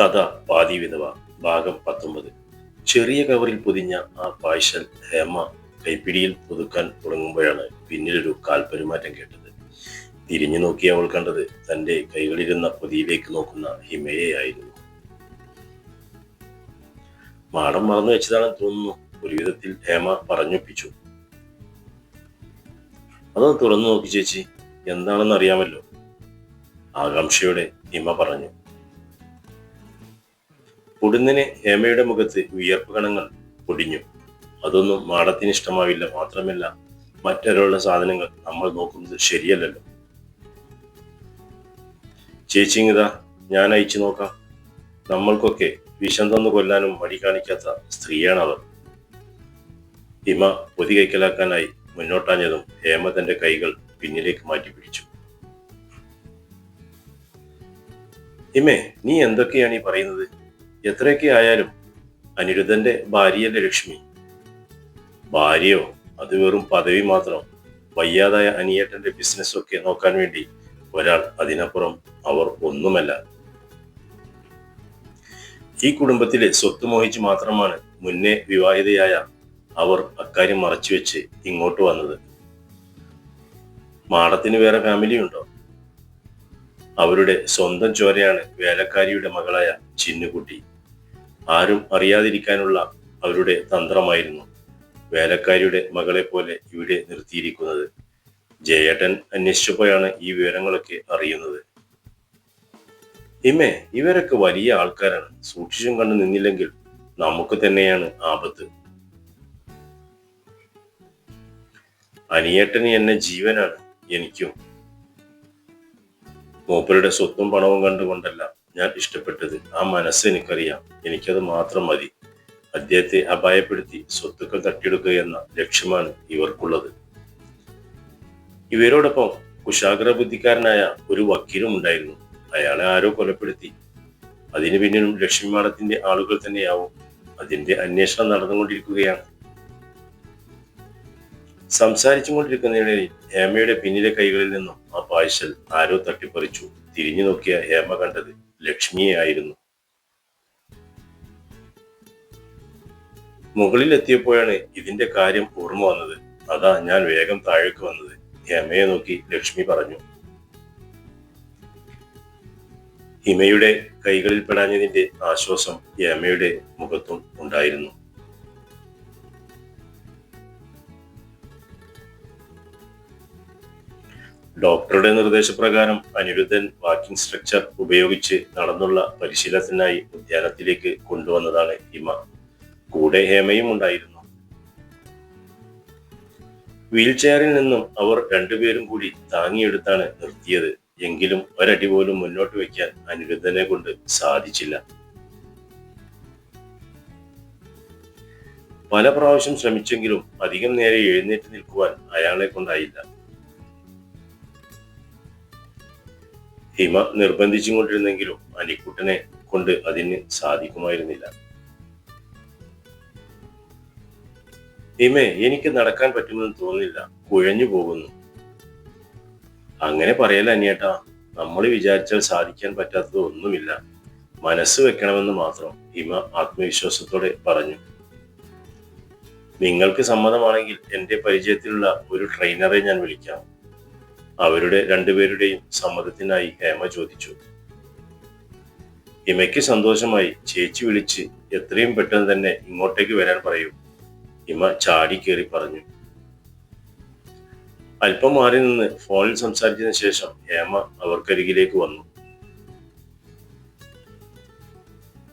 കഥ പാതി വിധവ ഭാഗം പത്തൊമ്പത്. ചെറിയ കവറിൽ പൊതിഞ്ഞ ആ പായ്ശൽ ഹേമ കൈപ്പിടിയിൽ പുതുക്കാൻ തുടങ്ങുമ്പോഴാണ് പിന്നിലൊരു കാൽപെരുമാറ്റം കേട്ടത്. തിരിഞ്ഞു നോക്കി അവൾ കണ്ടത് തന്റെ കൈകളിരുന്ന പൊതിയിലേക്ക് നോക്കുന്ന ഹിമയെയായിരുന്നു മാടം മറന്നു വെച്ചതാണെന്ന് തോന്നുന്നു. ഒരു വിധത്തിൽ ഹേമ പറഞ്ഞൊപ്പിച്ചു. അതൊന്ന് തുറന്നു നോക്കി ചേച്ചി എന്താണെന്ന് അറിയാമല്ലോ. ആകാംക്ഷയോടെ ഹിമ പറഞ്ഞു. പൊടുന്നിന് ഹേമയുടെ മുഖത്ത് വിയർപ്പ് കണങ്ങൾ പൊടിഞ്ഞു. അതൊന്നും മാടത്തിന് ഇഷ്ടമാവില്ല മാത്രമല്ല മറ്റൊരാളുടെ സാധനങ്ങൾ നമ്മൾ നോക്കുന്നത് ശരിയല്ലല്ലോ. ചേച്ചിങ്ങിതാ ഞാൻ അയച്ചു നോക്കാം. നമ്മൾക്കൊക്കെ വിഷം തന്നു കൊല്ലാനും മടി കാണിക്കാത്ത സ്ത്രീയാണ് അവർ ഹിമ പൊതി കൈക്കലാക്കാനായി മുന്നോട്ടാഞ്ഞതും ഹേമ തന്റെ കൈകൾ പിന്നിലേക്ക് മാറ്റി പിടിച്ചു ഹിമേ നീ എന്തൊക്കെയാണ് ഈ പറയുന്നത്? എത്രയൊക്കെ ആയാലും അനിരുദ്ധന്റെ ഭാര്യയല്ലേ ലക്ഷ്മി? ഭാര്യയോ? അത് വെറും പദവി മാത്രം. വയ്യാതായ അനിയേട്ടന്റെ ബിസിനസ് ഒക്കെ നോക്കാൻ വേണ്ടി ഒരാൾ അതിനപ്പുറം അവർ ഒന്നുമല്ല. ഈ കുടുംബത്തിലെ സ്വത്ത് മോഹിച്ച് മാത്രമാണ് മുന്നേ വിവാഹിതയായ അവർ അക്കാര്യം മറച്ചുവെച്ച് ഇങ്ങോട്ട് വന്നത്. മാടത്തിന് വേറെ ഫാമിലി ഉണ്ടോ? അവരുടെ സ്വന്തം ചോരയാണ് വേലക്കാരിയുടെ മകളായ ചിന്നുകുട്ടി. ആരും അറിയാതിരിക്കാനുള്ള അവരുടെ തന്ത്രമായിരുന്നു വേലക്കാരിയുടെ മകളെ പോലെ ഇവിടെ നിർത്തിയിരിക്കുന്നത്. ജയേട്ടൻ അന്വേഷിച്ചപ്പോഴാണ് ഈ വിവരങ്ങളൊക്കെ അറിയുന്നത്. ഇമേ ഇവരൊക്കെ വലിയ ആൾക്കാരാണ്. സൂക്ഷിച്ചും കണ്ടു നിന്നില്ലെങ്കിൽ നമുക്ക് തന്നെയാണ് ആപത്ത്. അനിയേട്ടന് എന്നെ ജീവനാണ് എനിക്കും. മൂപ്പരുടെ സ്വത്തും പണവും കണ്ടുകൊണ്ടല്ല ഞാൻ ഇഷ്ടപ്പെട്ടത്. ആ മനസ്സ് എനിക്കറിയാം. എനിക്കത് മാത്രം മതി. അദ്ദേഹത്തെ അപായപ്പെടുത്തി സ്വത്തുക്കൾ തട്ടിയെടുക്കുക എന്ന ലക്ഷ്യമാണ് ഇവർക്കുള്ളത്. ഇവരോടൊപ്പം കുശാഗ്ര ബുദ്ധിക്കാരനായ ഒരു വക്കീലും ഉണ്ടായിരുന്നു. അയാളെ ആരോ കൊലപ്പെടുത്തി. അതിനു പിന്നിലും ലക്ഷ്മി മാഡത്തിന്റെ ആളുകൾ തന്നെയാവും അതിന്റെ അന്വേഷണം നടന്നുകൊണ്ടിരിക്കുകയാണ്. സംസാരിച്ചു കൊണ്ടിരിക്കുന്നതിനിടയിൽ ഹേമയുടെ പിന്നിലെ കൈകളിൽ നിന്നും ആ പാഴ്സൽ ആരോ തട്ടിപ്പറിച്ചു. തിരിഞ്ഞു നോക്കിയ ഹേമ കണ്ടത് ലക്ഷ്മിയെ ആയിരുന്നു മുകളിൽ എത്തിയപ്പോഴാണ് ഇതിന്റെ കാര്യം ഓർമ്മ വന്നത്. അതാ ഞാൻ വേഗം താഴേക്ക് വന്നത്. ഹിമയെ നോക്കി ലക്ഷ്മി പറഞ്ഞു. ഹിമയുടെ കൈകളിൽ പെടാഞ്ഞതിന്റെ ആശ്വാസം യമയുടെ മുഖത്തും ഉണ്ടായിരുന്നു. ഡോക്ടറുടെ നിർദ്ദേശപ്രകാരം അനിരുദ്ധൻ വാക്കിംഗ് സ്ട്രക്ചർ ഉപയോഗിച്ച് നടന്നുള്ള പരിശീലനത്തിനായി ഉദ്യാനത്തിലേക്ക് കൊണ്ടുവന്നതാണ് ഹിമ. കൂടെ ഹേമയും ഉണ്ടായിരുന്നു. വീൽ ചെയറിൽ നിന്നും അവർ രണ്ടുപേരും കൂടി താങ്ങിയെടുത്താണ് നിർത്തിയത്. എങ്കിലും ഒരടി പോലും മുന്നോട്ട് വയ്ക്കാൻ അനിരുദ്ധനെ കൊണ്ട് സാധിച്ചില്ല. പല പ്രാവശ്യം ശ്രമിച്ചെങ്കിലും അധികം നേരെ എഴുന്നേറ്റ് നിൽക്കുവാൻ അയാളെ കൊണ്ടായില്ല. ഹിമ നിർബന്ധിച്ചും കൊണ്ടിരുന്നെങ്കിലും അനിക്കുട്ടനെ കൊണ്ട് അതിന് സാധിക്കുമായിരുന്നില്ല. ഹിമേ എനിക്ക് നടക്കാൻ പറ്റുമെന്ന് തോന്നുന്നില്ല. കുഴഞ്ഞു പോകുന്നു. അങ്ങനെ പറയല അനിയേട്ടാ. നമ്മൾ വിചാരിച്ചാൽ സാധിക്കാൻ പറ്റാത്തത് ഒന്നുമില്ല. മനസ്സ് വെക്കണമെന്ന് മാത്രം ഹിമ ആത്മവിശ്വാസത്തോടെ പറഞ്ഞു. നിങ്ങൾക്ക് സമ്മതമാണെങ്കിൽ എന്റെ പരിചയത്തിലുള്ള ഒരു ട്രെയിനറെ ഞാൻ വിളിക്കാം. അവരുടെ രണ്ടുപേരുടെയും സമ്മതത്തിനായി ഹേമ ചോദിച്ചു. ഇമയ്ക്ക് സന്തോഷമായി ചേച്ചി വിളിച്ച് എത്രയും പെട്ടെന്ന് തന്നെ ഇങ്ങോട്ടേക്ക് വരാൻ പറയൂ ഇമ ചാടി കയറി പറഞ്ഞു. അല്പം മാറി നിന്ന് ഫോണിൽ സംസാരിച്ചതിന് ശേഷം ഹേമ അവർക്കരികിലേക്ക് വന്നു.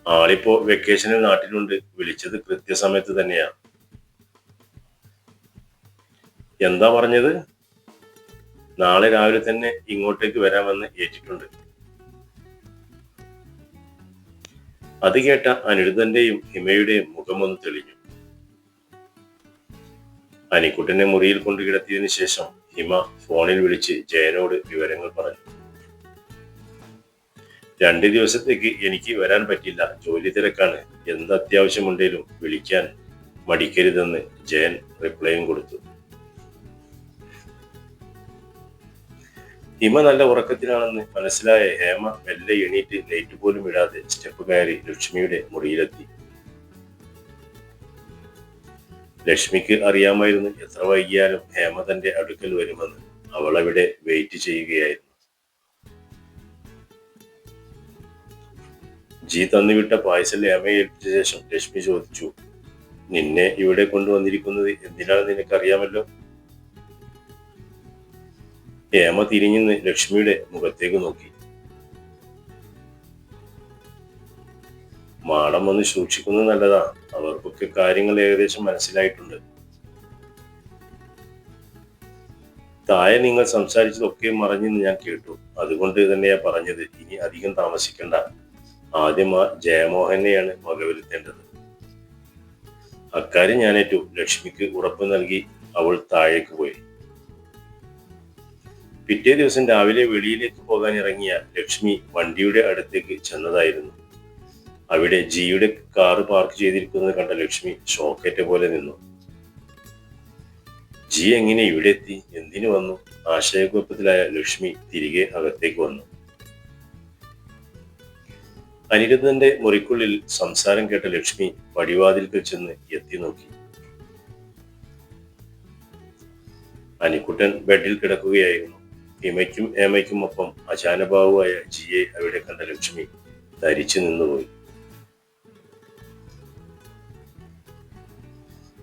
ആളിപ്പോ വെക്കേഷനിൽ നാട്ടിലുണ്ട് വിളിച്ചത് കൃത്യസമയത്ത് തന്നെയാ. എന്താ പറഞ്ഞത്? നാളെ രാവിലെ തന്നെ ഇങ്ങോട്ടേക്ക് വരാമെന്ന് ഏറ്റിട്ടുണ്ട്. അത് കേട്ട അനിരുദ്ധന്റെയും ഹിമയുടെയും ഒന്ന് തെളിഞ്ഞു. അനിക്കുട്ടനെ മുറിയിൽ കൊണ്ടു കിടത്തിയതിനു ശേഷം ഹിമ ഫോണിൽ വിളിച്ച് ജയനോട് വിവരങ്ങൾ പറഞ്ഞു. രണ്ടു ദിവസത്തേക്ക് എനിക്ക് വരാൻ പറ്റില്ല ജോലി തിരക്കാണ്. എന്ത് അത്യാവശ്യമുണ്ടെങ്കിലും വിളിക്കാൻ മടിക്കരുതെന്ന് ജയൻ റിപ്ലൈയും കൊടുത്തു. ഹിമ നല്ല ഉറക്കത്തിലാണെന്ന് മനസ്സിലായ ഹേമ മെല്ലെ എണീറ്റ് ലൈറ്റ് പോലും ഇടാതെ സ്റ്റെപ്പ് കയറി ലക്ഷ്മിയുടെ മുറിയിലെത്തി. ലക്ഷ്മിക്ക് അറിയാമായിരുന്നു എത്ര വൈകിയാലും ഹേമ തന്റെ അടുക്കൽ വരുമെന്ന്. അവൾ അവിടെ വെയിറ്റ് ചെയ്യുകയായിരുന്നു. ജി തന്നുവിട്ട പായസം ഹേമയെ ഏൽപ്പിച്ച ശേഷം ലക്ഷ്മി ചോദിച്ചു നിന്നെ ഇവിടെ കൊണ്ടുവന്നിരിക്കുന്നത് എന്തിനാണെന്ന് നിനക്കറിയാമല്ലോ? ഹേമ തിരിഞ്ഞെന്ന് ലക്ഷ്മിയുടെ മുഖത്തേക്ക് നോക്കി. മാടം വന്ന് സൂക്ഷിക്കുന്നത് നല്ലതാ. അവർക്കൊക്കെ കാര്യങ്ങൾ ഏകദേശം മനസ്സിലായിട്ടുണ്ട്. താഴെ നിങ്ങൾ സംസാരിച്ചതൊക്കെ മറഞ്ഞെന്ന് ഞാൻ കേട്ടു. അതുകൊണ്ട് തന്നെയാ പറഞ്ഞത്. ഇനി അധികം താമസിക്കണ്ട. ആദ്യം ആ ജയമോഹനെയാണ് വകവരുത്തേണ്ടത്. അക്കാര്യം ഞാനേറ്റു. ലക്ഷ്മിക്ക് ഉറപ്പ് നൽകി അവൾ താഴേക്ക് പോയി. പിറ്റേ ദിവസം രാവിലെ വെളിയിലേക്ക് പോകാൻ ഇറങ്ങിയ ലക്ഷ്മി വണ്ടിയുടെ അടുത്തേക്ക് ചെന്നതായിരുന്നു. അവിടെ ജിയുടെ കാറ് പാർക്ക് ചെയ്തിരിക്കുന്നത് കണ്ട ലക്ഷ്മി ഷോക്കേറ്റ പോലെ നിന്നു. ജി എങ്ങനെ ഇവിടെ എത്തി? എന്തിനു വന്നു? ആശയക്കുഴപ്പത്തിലായ ലക്ഷ്മി തിരികെ അകത്തേക്ക് വന്നു. അനിരുദ്ധന്റെ മുറിക്കുള്ളിൽ സംസാരം കേട്ട ലക്ഷ്മി പടിവാതിൽക്കൽ ചെന്ന് എത്തി നോക്കി. അനിക്കുട്ടൻ ബെഡിൽ കിടക്കുകയായിരുന്നു. ഹിമയ്ക്കും ഏമയ്ക്കും ഒപ്പം അചാനബാവുവായ ജിയെ അവിടെ കണ്ട ലക്ഷ്മി ധരിച്ചു നിന്നുപോയി.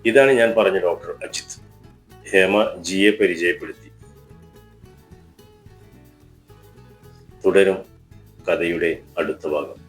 ഇതാണ് ഞാൻ പറഞ്ഞ ഡോക്ടർ അജിത്. ഹേമ ജിയെ പരിചയപ്പെടുത്തി. തുടരും കഥയുടെ അടുത്ത ഭാഗം.